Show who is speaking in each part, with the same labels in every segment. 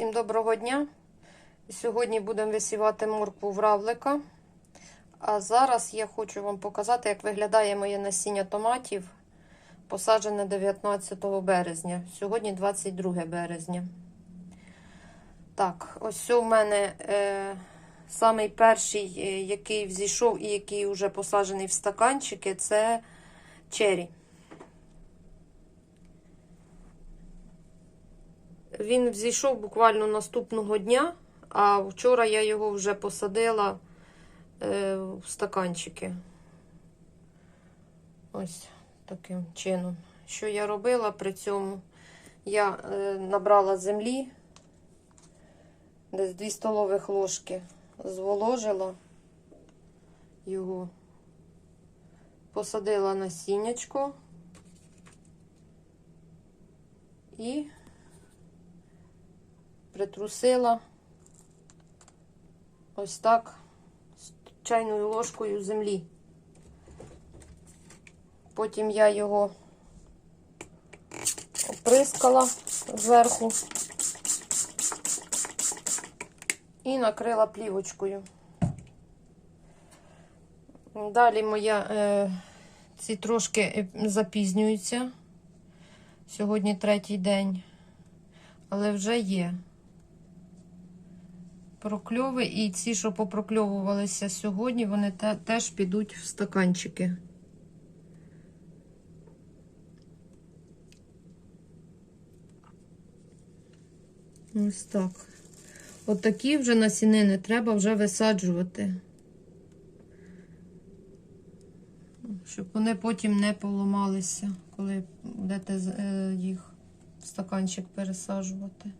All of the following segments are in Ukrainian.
Speaker 1: Всім доброго дня. Сьогодні будемо висівати моркву в равлика. А зараз я хочу вам показати, як виглядає моє насіння томатів, посаджене 19 березня. Сьогодні 22 березня. Так, ось у мене е, самий перший, е, який взійшов і який вже посаджений в стаканчики, це чері. Він взійшов буквально наступного дня, а вчора я його вже посадила е, в стаканчики. Ось таким чином. Що я робила при цьому? Я е, набрала землі, десь 2 столових ложки, зволожила його, посадила насіннячко і притрусила ось так з чайною ложкою землі. Потім я його оприскала зверху і накрила плівочкою. Далі моя е, ці трошки е, запізнюються. Сьогодні третій день, але вже є прокльови, і ці, що попрокльовувалися сьогодні, вони те, теж підуть в стаканчики. Ось так. От такі вже насінини треба вже висаджувати. Щоб вони потім не поламалися, коли будете е, їх в стаканчик пересаджувати.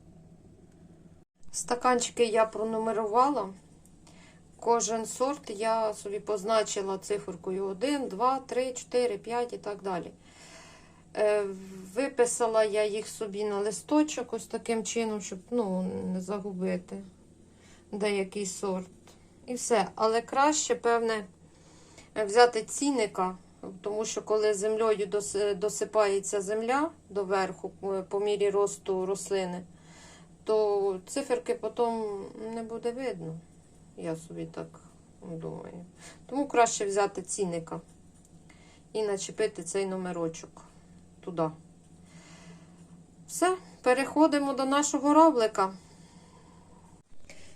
Speaker 1: Стаканчики я пронумерувала. Кожен сорт я собі позначила циферкою 1, 2, 3, 4, 5 і так далі. Е, Виписала я їх собі на листочок ось таким чином, щоб ну, не загубити деякий сорт. І все. Але краще, певне, взяти цінника, тому що коли землею досипається земля доверху по мірі росту рослини, то циферки потім не буде видно. Я собі так думаю. Тому краще взяти цінника і начепити цей номерочок туди. Все, переходимо до нашого равлика.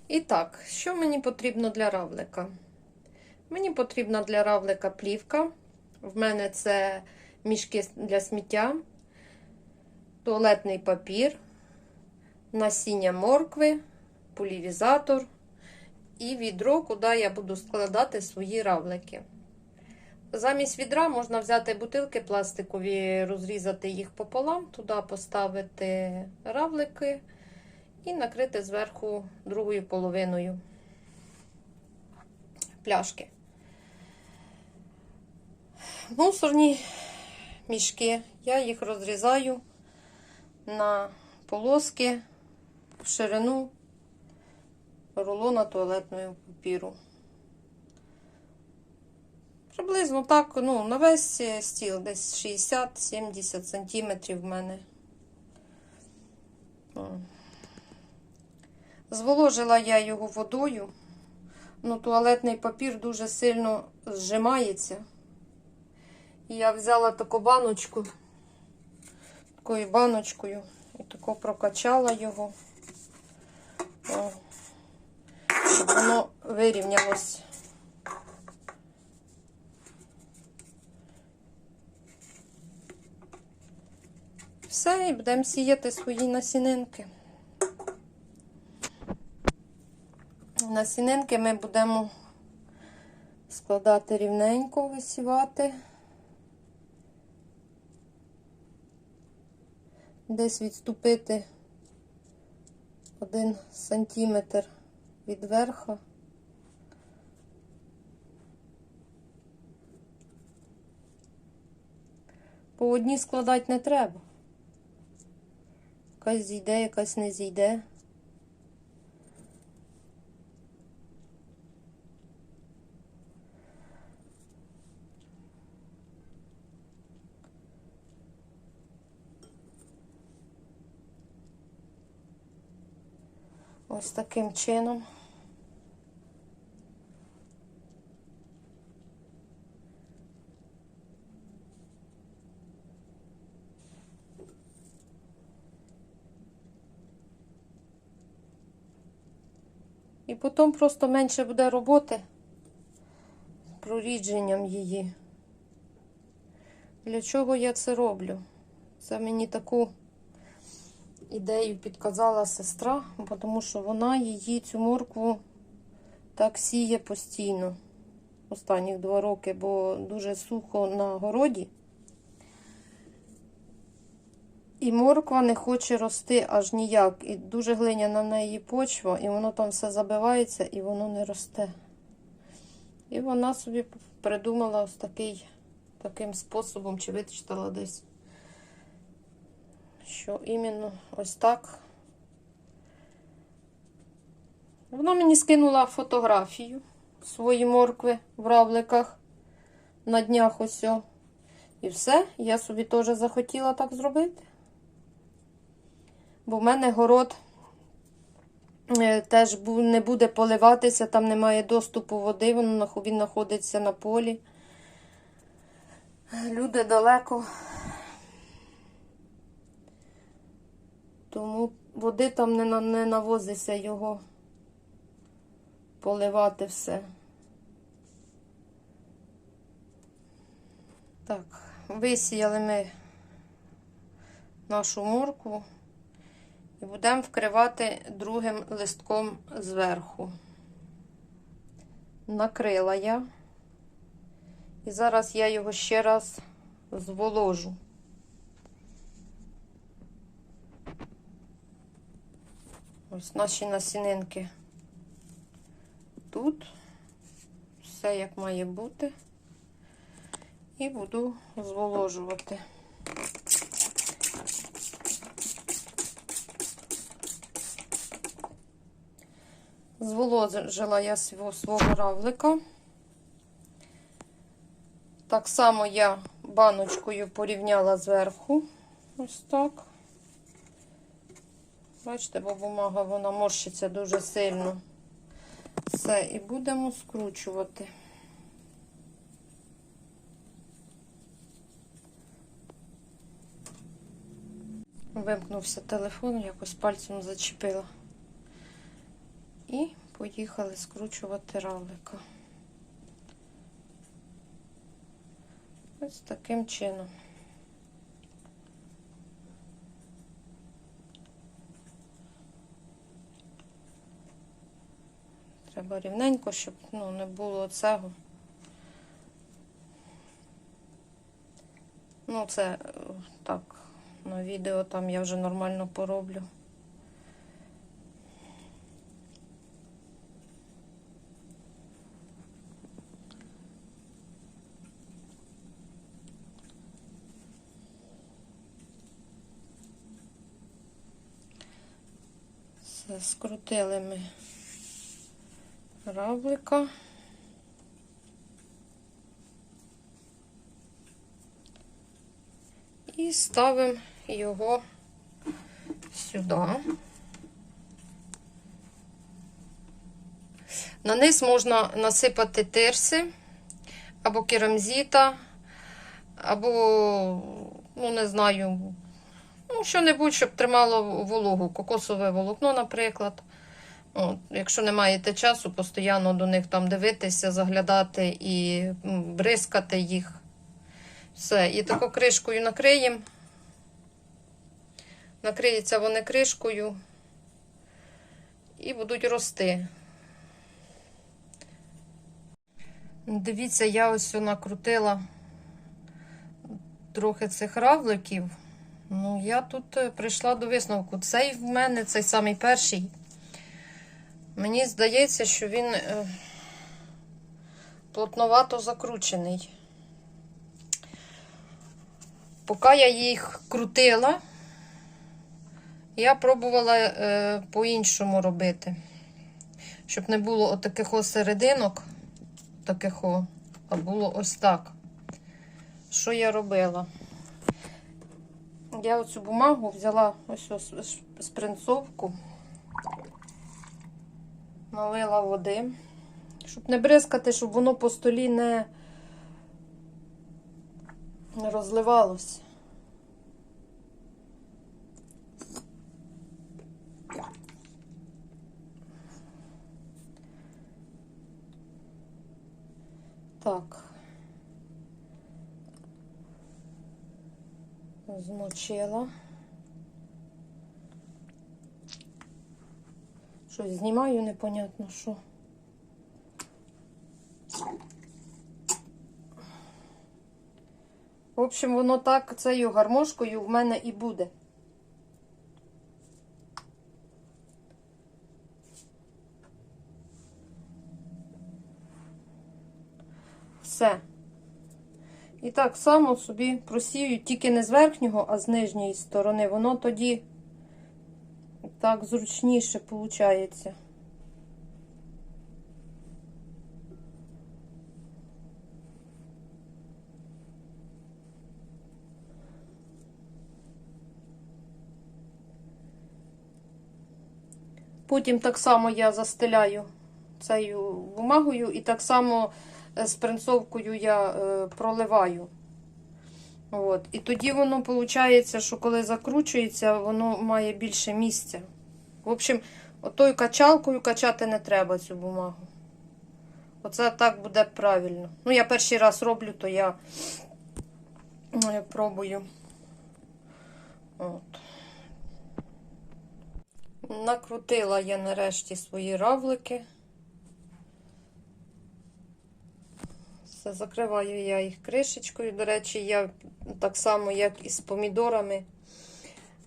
Speaker 1: І так, що мені потрібно для равлика? Мені потрібна для равлика плівка. В мене це мішки для сміття, туалетний папір, насіння моркви, пулівізатор і відро, куди я буду складати свої равлики. Замість відра можна взяти бутилки пластикові, розрізати їх пополам, туди поставити равлики і накрити зверху другою половиною пляшки. Мусорні мішки, я їх розрізаю на полоски в ширину рулона туалетного папіру. Приблизно так, ну, на весь стіл, десь 60-70 сантиметрів в мене. Зволожила я його водою. Ну, туалетний папір дуже сильно зжимається. Я взяла таку баночку, такою баночкою, і тако прокачала його, О, щоб воно вирівнялось. Все, і будемо сіяти свої насінинки. Насінинки ми будемо складати рівненько, висівати. Десь відступити один сантиметр від верха. По одній складати не треба. Якась зійде, якась не зійде. Ось таким чином. І потім просто менше буде роботи з прорідженням її. Для чого я це роблю? Це мені таку ідею підказала сестра, тому що вона її цю моркву так сіє постійно останніх два роки, бо дуже сухо на городі. І морква не хоче рости аж ніяк. І дуже глиняна в неї почва, і воно там все забивається і воно не росте. І вона собі придумала ось такий, таким способом, чи вичитала десь, що іменно ось так. Вона мені скинула фотографію свої моркви в равликах на днях ось. І все, я собі теж захотіла так зробити. Бо в мене город е, теж не буде поливатися, там немає доступу води, він знаходиться на полі. Люди далеко. Тому води там не, не навозиться його поливати все. Так, висіяли ми нашу моркву. І будемо вкривати другим листком зверху. Накрила я. І зараз я його ще раз зволожу. Ось наші насінинки тут. Все як має бути. І буду зволожувати. Зволожила я свого, свого равлика. Так само я баночкою порівняла зверху. Ось так. Бачите, бо бумага вона морщиться дуже сильно. Все, і будемо скручувати. Вимкнувся телефон, якось пальцем зачепила. І поїхали скручувати равлика. Ось таким чином. Треба рівненько, щоб ну, не було цього. Ну, це е, так, на відео там я вже нормально пороблю. Скрутили ми равлика. І ставимо його сюди. На низ можна насипати тирси або керамзіта, або, ну, не знаю, ну, що-небудь, щоб тримало вологу, кокосове волокно, наприклад. Якщо не маєте часу, постійно до них там дивитися, заглядати і бризкати їх. Все, і таку кришкою накриємо. Накриються вони кришкою і будуть рости. Дивіться, я ось накрутила трохи цих равликів. Ну, я тут е, прийшла до висновку. Цей в мене, цей самий перший. Мені здається, що він е, плотновато закручений. Поки я їх крутила, я пробувала е, по-іншому робити. Щоб не було отаких ось серединок, таких о, а було ось так. Що я робила? Я оцю бумагу взяла ось ось спринцовку. Налила води, щоб не бризкати, щоб воно по столі не, не розливалось. Так. Змочила. Щось знімаю, непонятно що. В общем, воно так цією гармошкою в мене і буде. Все. І так само собі просію, тільки не з верхнього, а з нижньої сторони. Воно тоді так зручніше виходить. Потім так само я застеляю цією бумагою і так само е, з принцовкою я е, проливаю. От. І тоді воно виходить, що коли закручується, воно має більше місця. В общем, отою качалкою качати не треба цю бумагу. Оце так буде правильно. Ну, я перший раз роблю, то я е, пробую. От. Накрутила я нарешті свої равлики. Все, закриваю я їх кришечкою. До речі, я так само, як і з помідорами,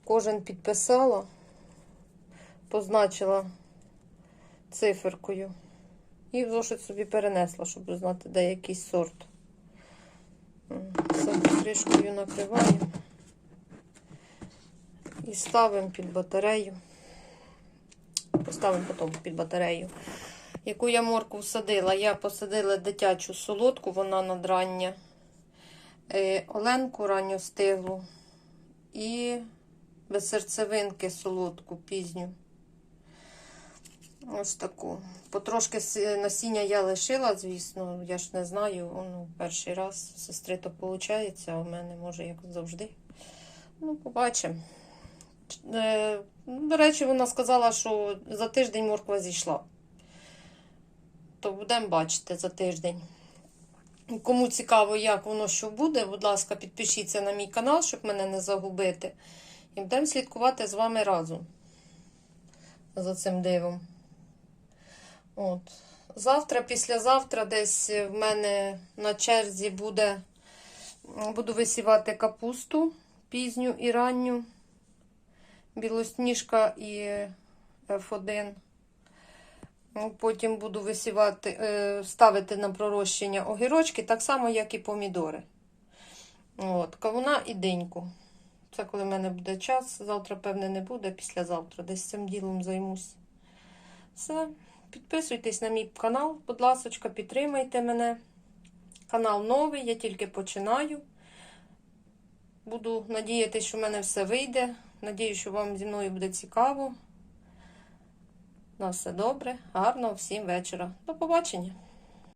Speaker 1: кожен підписала, позначила циферкою. І в зошит собі перенесла, щоб знати, де якийсь сорт. Все кришкою накриваю і ставимо під батарею. Поставимо потім під батарею. Яку я морку всадила? Я посадила дитячу солодку, вона надрання, е, оленку ранню стиглу і без серцевинки солодку пізню. Ось таку. Потрошки насіння я лишила, звісно, я ж не знаю. Ну, перший раз сестри то виходить, а у мене може як завжди. Ну, побачимо. Е, До речі, вона сказала, що за тиждень морква зійшла. То будемо бачити за тиждень. Кому цікаво, як воно що буде, будь ласка, підпишіться на мій канал, щоб мене не загубити. І будемо слідкувати з вами разом за цим дивом. От. Завтра, післязавтра, десь в мене на черзі буде, буду висівати капусту пізню і ранню білосніжка і F1. Ну, Потім буду висівати, е, ставити на пророщення огірочки, так само, як і помідори. От, Кавуна і диньку. Це коли в мене буде час. Завтра, певне, не буде, післязавтра. Десь цим ділом займусь. Все. Підписуйтесь на мій канал, будь ласка, підтримайте мене. Канал новий, я тільки починаю. Буду надіятися, що в мене все вийде. Надіюсь, що вам зі мною буде цікаво. На все добре, гарного всім вечора. До побачення!